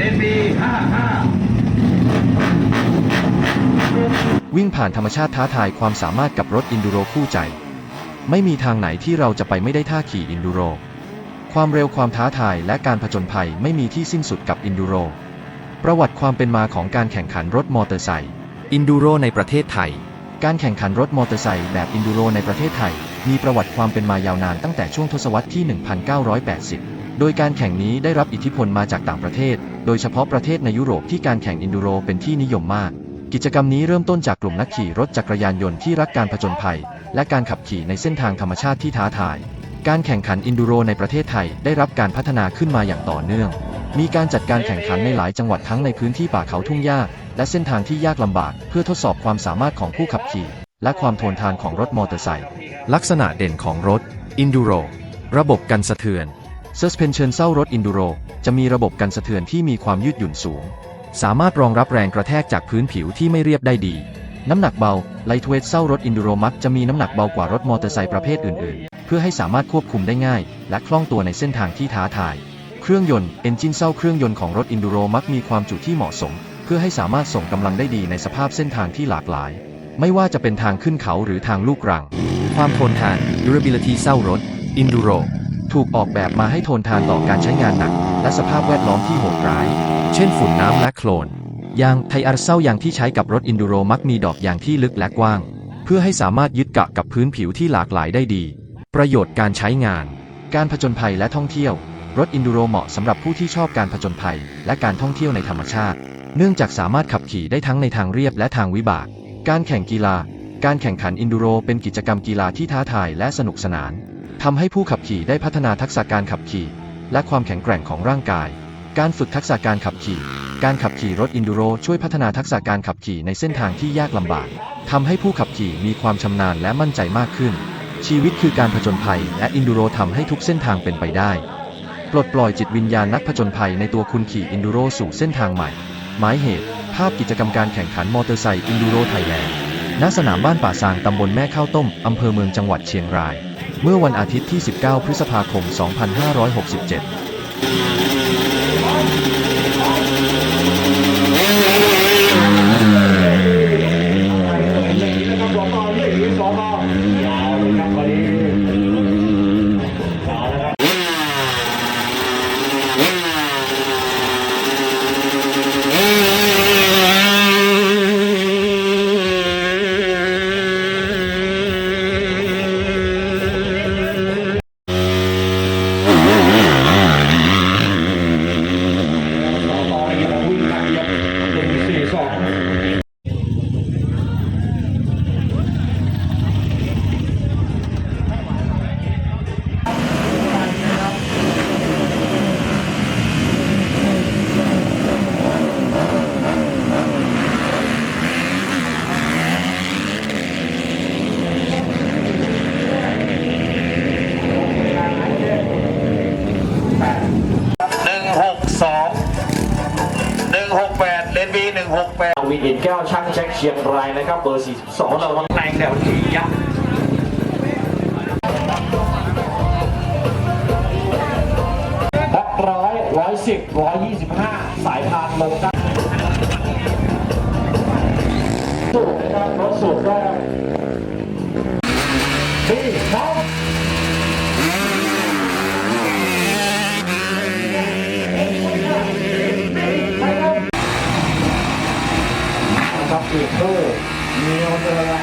เลนบีห้าห้าวิ่งผ่านธรรมชาติท้าทายความสามารถกับรถอินดูโรคู่ใจ ไม่มีทางไหนที่เราจะไปไม่ได้ท่าขี่อินดูโร ความเร็วความท้าทายและการผจญภัยไม่มีที่สิ้นสุดกับอินดูโร ประวัติความเป็นมาของการแข่งขันรถมอเตอร์ไซค์อินดูโรในประเทศไทย การแข่งขันรถมอเตอร์ไซค์แบบอินดูโรในประเทศไทย มีประวัติความเป็นมายาวนานตั้งแต่ช่วงทศวรรษที่ 1980 โดยการแข่งนี้ได้รับอิทธิพลมาจากต่างประเทศ โดยเฉพาะประเทศในยุโรปที่การแข่งอินดูโรเป็นที่นิยมมาก กิจกรรมนี้เริ่มต้นจากกลุ่มนักขี่รถจักรยานยนต์ที่รักการผจญภัย และการขับขี่ในเส้นทางธรรมชาติที่ท้าทาย การแข่งขันอินดูโรในประเทศไทยได้รับการพัฒนาขึ้นมาอย่างต่อเนื่อง มีการจัดการแข่งขันในหลายจังหวัดทั้งในพื้นที่ป่าเขาทุ่งหญ้าและเส้นทางที่ยากลำบาก เพื่อทดสอบความสามารถของผู้ขับขี่ และความทนทานของรถมอเตอร์ไซค์ลักษณะเด่นของรถ Enduro ระบบกันสะเทือน Suspension เศร้ารถ Enduro จะมีระบบกันสะเทือนที่มีความยืดหยุ่นสูง สามารถรองรับแรงกระแทกจากพื้นผิวที่ไม่เรียบได้ดี น้ำหนักเบา Lightweight เศร้ารถ Enduro มักจะมีน้ำหนักเบากว่ารถมอเตอร์ไซค์ประเภทอื่น ๆ เพื่อให้สามารถควบคุมได้ง่าย และคล่องตัวในเส้นทางที่ท้าทาย เครื่องยนต์ Engine เศร้าเครื่องยนต์ของรถ Enduro มักมีความจุที่เหมาะสม เพื่อให้สามารถส่งกำลังได้ดีในสภาพเส้นทางที่หลากหลาย ไม่ว่าจะเป็นทางขึ้นเขาหรือทางลูกรัง ความทนทาน durability เศร้ารถ Enduro ถูกออกแบบมาให้ทนทานต่อการใช้งานหนัก และสภาพแวดล้อมที่โหดร้าย เช่นฝุ่นน้ำและโคลน ยางไทอาร์เศร้ายางที่ใช้กับรถ Enduro มักมีดอกยางที่ลึกและกว้าง เพื่อให้สามารถยึดเกาะกับพื้นผิวที่หลากหลายได้ดี ประโยชน์การใช้งาน การผจญภัยและท่องเที่ยว รถ Enduro เหมาะสำหรับผู้ที่ชอบการผจญภัย และการท่องเที่ยวในธรรมชาติ เนื่องจากสามารถขับขี่ได้ทั้งในทางเรียบและทางวิบาก การแข่งกีฬา การแข่งขันอินดูโรเป็นกิจกรรมกีฬาที่ท้าทายและสนุกสนานทำให้ผู้ขับขี่ได้พัฒนาทักษะการขับขี่ และความแข็งแกร่งของร่างกาย การฝึกทักษะการขับขี่ การขับขี่รถอินดูโรช่วยพัฒนาทักษะการขับขี่ในเส้นทางที่ยากลำบากทำให้ผู้ขับขี่มีความชำนาญและมั่นใจมากขึ้น ชีวิตคือการผจญภัย และอินดูโรทำให้ทุกเส้นทางเป็นไปได้ ปลดปล่อยจิตวิญญาณนักผจญภัยในตัวคุณขี่อินดูโรสู่เส้นทางใหม่ หมายเหตุาพกิจกรรมการแข่งขันมอเตอร์ไซค์อินดูโรไทยแลนด์ ณ สนามบ้านป่าซางตำบลแม่ข้าวต้ม อำเภอเมืองจังหวัดเชียงราย เมื่อวันอาทิตย์ที่ 19 พฤษภาคม 2567 168 เลนบี168วีดินแก้วช่างแจ็คเชียงรายนะครับ เบอร์ 42เราใงแรงแนวที่ยักษ์ร้อยร้อยสิบร้อยยี่สิบห้าสายพานลงได้สูบรถสูบได้